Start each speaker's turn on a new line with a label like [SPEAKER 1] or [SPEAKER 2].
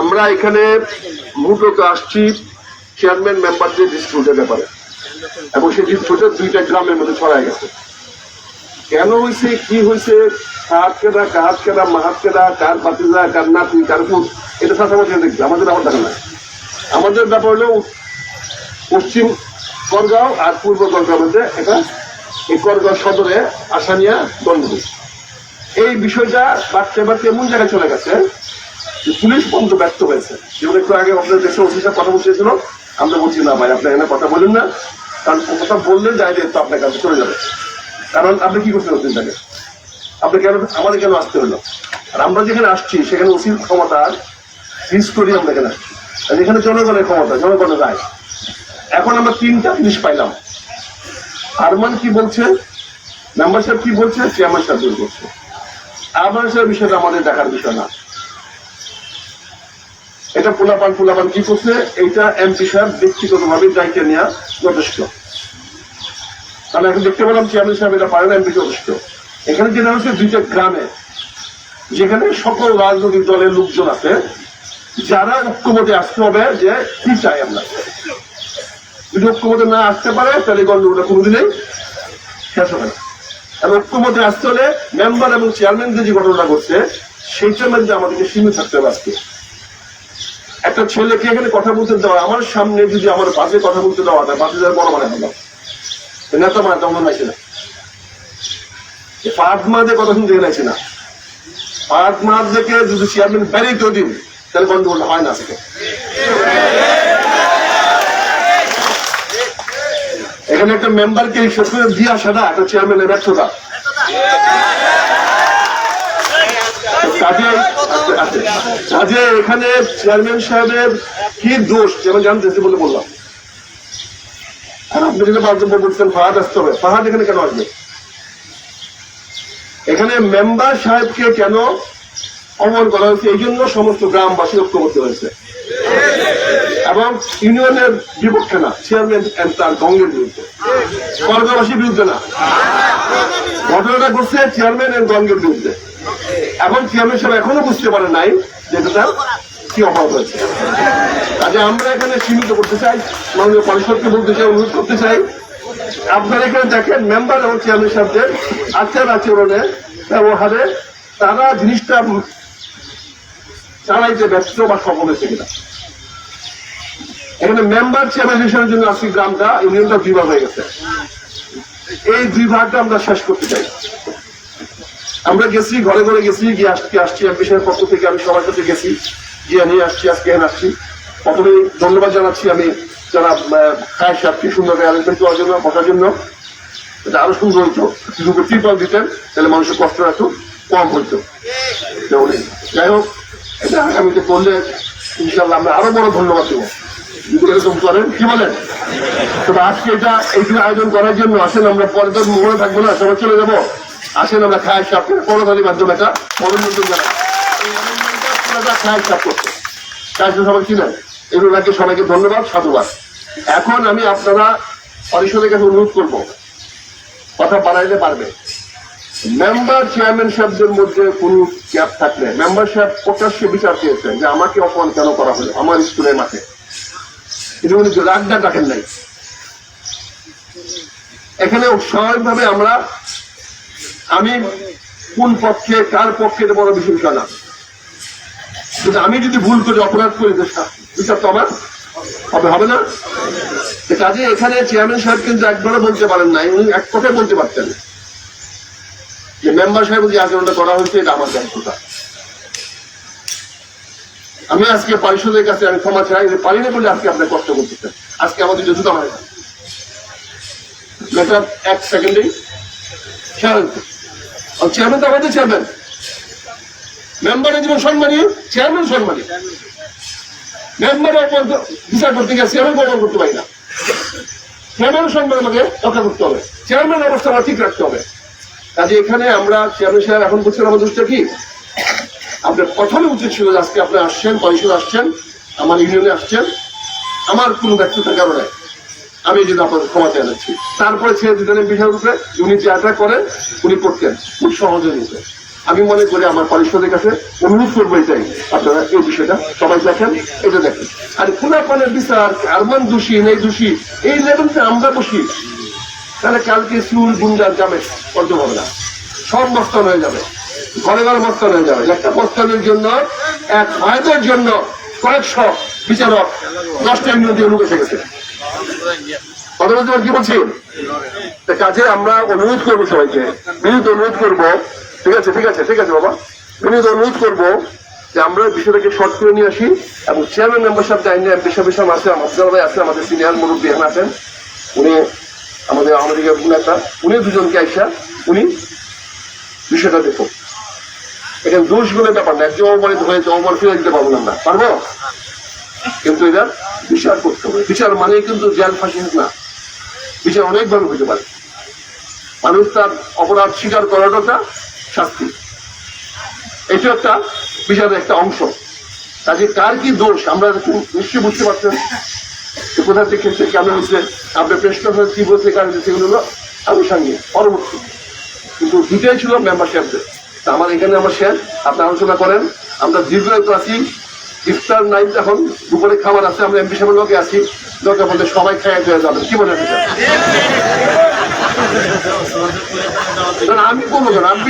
[SPEAKER 1] আমরা এখানে মূলত আসছি চেয়ারম্যান মেম্বারদের ডিসপিউটের ব্যাপারে। এবং সেই ডিসপিউটের দুইটা গ্রামের মধ্যে ছড়ায় গেছে। কেন হয়েছে? কি হয়েছে? কার কেনা কার কেনা মাহাত কেনা কার বাতিজা কার নাতি, কার ফুট এটা সাথে আমাদের দেখবে আমাদের আমার দেখা নাই? আমাদের ব্যাপার হলো পশ্চিম করগাঁও আর পূর্ব করগাঁও মধ্যে এটা এই করগাঁও সদরে আসানিয়া দণ্ডপুর এই বিষয়টা বাড়তে বাড়তে এমন জায়গায় চলে গেছে যে পুলিশ পর্যন্ত ব্যর্থ হয়েছে। যেমন একটু আগে আপনাদের দেশের অফিসার কথা বলছিল, আমরা বলছি, না ভাই, আপনি এখানে কথা বলেন না। কারণ কথা বললে যাই তো আপনার কাছে চলে যাবে। কারণ আপনি কি করতে পারছেন তাকে? আপনি কেন, আমাদের কেন আসতে হলো? আর আমরা যেখানে আসছি, সেখানে উচিত ক্ষমতা ফিস করি আমরা এখানে আসছি। আর এখানে জনগণের ক্ষমতা জনগণের রায়। এখন আমরা তিনটা জিনিস পাইলাম। আরমান কি বলছে? মেম্বার সাহেব কি বলছে? চেয়ারম্যান সাহেব বলছে। আরমান সাহেব বিষয়টা আমাদের দেখার বিষয় না। এটা পোলাপান পোলাপান কি করছে? এইটা এমপি সাহেব ব্যক্তিগতভাবে দায়িত্ব নেওয়া যথেষ্ট। আমি এখন দেখতে পেলাম চেয়ারম্যান সাহেব এটা পারেন এমপি যথেষ্ট। এখানে যেটা হচ্ছে দুইটা গ্রামে, যেখানে সকল রাজনৈতিক দলের লোকজন আছে, যারা ঐক্যমতে আসতে হবে যে কি চাই আমরা। যদি ঐক্যমতে না আসতে পারে, তাহলে গণ্ডগোলটা কোনোদিনই শেষ হবে না। এবং হলে মেম্বার এবং চেয়ারম্যান যে ঘটনাটা করছে সেইটার মধ্যে আমাদেরকে সীমিত থাকতে হবে আজকে। একটা ছেলেকে এখানে কথা বলতে দেওয়া, আমার সামনে যদি আমার বাজে কথা বলতে দেওয়া হয় বাজে যাওয়ার বড় মানে হলো নেতা মানে তেমন নাইছে না। ফাহাদ মাহাদের কথা শুনতে গেছে না। মাহাদকে যদি চেয়ারম্যান বেরিয়ে দিন তাহলে গন্ডগোল হয় না থেকে এখানে একটা মেম্বারকে সত্যি দিয়ে আসাটা একটা চেয়ারম্যানের ব্যর্থতা। এখানে চেয়ারম্যান সাহেবের কি দোষ, যেমন জানতেছি বলে বললাম। এখানে কেন আসবে? এখানে মেম্বার সাহেবকে কেন করা হয়েছে? এই জন্য সমস্ত গ্রামবাসী ঐক্যবদ্ধ হয়েছে। এবং ইউনিয়নের বিপক্ষে না চেয়ারম্যান তার গঙ্গের বিরুদ্ধে। করগাবাসীর বিরুদ্ধে না। ঘটনাটা ঘটছে চেয়ারম্যান এন্ড গঙ্গের বিরুদ্ধে। এখন চেয়ারম্যান সাহেব এখনও বুঝতে পারে নাই যে এটা কি অভাব হয়েছে। কাজে আমরা এখানে সীমিত করতে চাই, মাননীয় পরিষদকে বলতে চাই, অনুরোধ করতে চাই। আপনারা এখানে দেখেন মেম্বার এবং চেয়ারম্যান সাহেবদের আচার আচরণে, ব্যবহারে তারা জিনিসটা চালাইতে ব্যস্ত বা সফল হয়েছে কিনা। এখানে মেম্বার চেয়ারম্যান হিসেবে জন্য আজকে গ্রামটা ইউনিয়নটা দুই ভাগ হয়ে গেছে। এই দুই ভাগটা আমরা শেষ করতে চাই। আমরা গেছি, ঘরে ঘরে গেছি, গিয়ে আসছি এমপি সাহেবের পক্ষ থেকে আমি সবার কাছে গেছি, গিয়ে নিয়ে আসছি, আজকে এখানে আসছি। প্রথমে ধন্যবাদ জানাচ্ছি আমি যারা খায় সাহেবকে সুন্দর অ্যারেঞ্জমেন্ট করার জন্য বসার জন্য। এটা আরও সুন্দর হইতো যদি ত্রিপাল দিতেন, তাহলে মানুষের কষ্ট একটু কম হইতো তো যাই হোক, এটা আগামীতে করলে ইনশাল্লাহ আমরা আরও বড় ধন্যবাদ দেবো। এরকম করেন? কি বলেন? তবে আজকে এটা এইটুকু আয়োজন করার জন্য আসেন, আমরা পরে তো মনে থাকব না, সবাই চলে যাব। আসেন, আমরা খায় সাপ করোনার মাধ্যমে একটা অভিনন্দন জানাই। খায় সাপ করছে কাজ সবাই ছিলেন এগুলোকে সবাইকে ধন্যবাদ, সাধুবাদ। এখন আমি আপনারা পরিষদের কাছে অনুরোধ করব, কথা বাড়াইলে পারবে। মেম্বার চেয়ারম্যান সাহেবদের মধ্যে কোন গ্যাপ থাকলে, মেম্বার সাহেব প্রকাশ্যে বিচার চেয়েছেন যে আমাকে অপমান কেন করা হলো? আমার স্কুলের মাঠে। কিন্তু উনি রাগটা ডাকেন নাই। এখানে স্বাভাবিকভাবে আমরা, আমি কোন পক্ষে, কার পক্ষে এটা বড় বিষয় না। কিন্তু আমি যদি ভুল করে, অপরাধ করি বিচার তো আমার হবে হবে না। কাজে এখানে চেয়ারম্যান সাহেব কিন্তু একবারও বলতে পারেন নাই, উনি এক কথায় বলতে পারতেন। যে মেম্বার সাহেব যে আচরণটা করা হয়েছে, এটা আমার ব্যর্থতা আমি আজকে পরিষদের কাছে আমি ক্ষমা চাই যে পারি না বলে আজকে আপনার কষ্ট করতেছেন আজকে আমাদের যে জুতা মারে না মেটার এক সেকেন্ডেই। খেয়াল চেয়ারম্যান তো আমাদের চেয়ারম্যান মেম্বারের জীবন সম্মানী চেয়ারম্যান সম্মানী মেম্বারের অপর বিচার করতে গিয়ে চেয়ারম্যান অপমান করতে পারি না। চেয়ারম্যানের সম্মান আমাকে রক্ষা করতে হবে। চেয়ারম্যান অবস্থা আমার ঠিক রাখতে হবে। কাজে এখানে আমরা চেয়ারম্যান সাহেব এখন বলছেন, আমাদের কি? আপনার প্রথমে উচিত ছিল আজকে আপনি আসছেন, পরিষদ আসছেন, আমার ইউনিয়নে আসছেন, আমার কোনো ব্যর্থতার কারণে। আমি যদি আপনাদের ক্ষমা চেয়ে যাচ্ছি। তারপরে ছেড়ে দিতেন বিষয়ের উপরে, উনি যে আটা করেন উনি করতেন। খুব সহজে নিতেন আমি মনে করি আমার পরিষদের কাছে অনুরোধ করব এটাই। আপনারা এই বিষয়টা সবাই দেখেন, এটা দেখেন। আর খুনাপানের বিচার আরমান দোষী, নেই দোষী, এই লেভেলটা আমরা বসি। তাহলে কালকে সুর গুন্ডার যাবে না। সব মস্তান হয়ে যাবে। ঘরে ঘরে মস্তান হয়ে যাবে। একটা মস্তানের জন্য, এক ফায়দার জন্য কয়েকশো বিচারক দশটা ইউনিয়ন লুকে গেছে কি বলছি? কাজে আমরা অনুরোধ করব সবাইকে। বিনীত অনুরোধ করব। ঠিক আছে ঠিক আছে ঠিক আছে বাবা। বিনীত অনুরোধ করব যে আমরা বিষয়টাকে শর্ট করে নিয়ে আসি এবং চেয়ারম্যান মেম্বার সাহেব জানি না পেশা পেশা আছে আমাদের ভাই আছে, আমাদের সিনিয়র মুরব্বী এখানে আছেন। উনি আমাদের লীগের নেতা। উনি দুজনকে আইসা উনি বিষয়টা দেখুন এখানে দোষগুলোর ব্যাপার না একজন অপমানিত হয়েছে অপমান ফিরে দিতে পারব না পারব? কিন্তু এটা বিচার করতে হবে। বিচার মানে কিন্তু জেল ফাঁসি না বিচার অনেকভাবে হতে পারে। মানুষ তার অপরাধ স্বীকার করাটা শাস্তি। এটা একটা বিচারের একটা অংশ। কাজে কার কি দোষ, আমরা নিশ্চয়ই বুঝতে পারছেন। যে কোথা থেকে কেন হয়েছে আপনার হয়েছে, কি বলছে কারণ সেগুলো হলো আনুষাঙ্গিক, পরবর্তী। কিন্তু দুটাই ছিল মেম্বারশিপদের আমার এখানে আমার শেষ আপনি আলোচনা করেন। আমরা দীর্ঘ একটু আছি ইফতার নাইট এখন দুপুরে খাবার আছে আমরা এমপি সাহেবের লোকে আছি লোকে বলতে সবাই খাইয়া হয়ে যাবে কি না, আমি বলব কেন আমি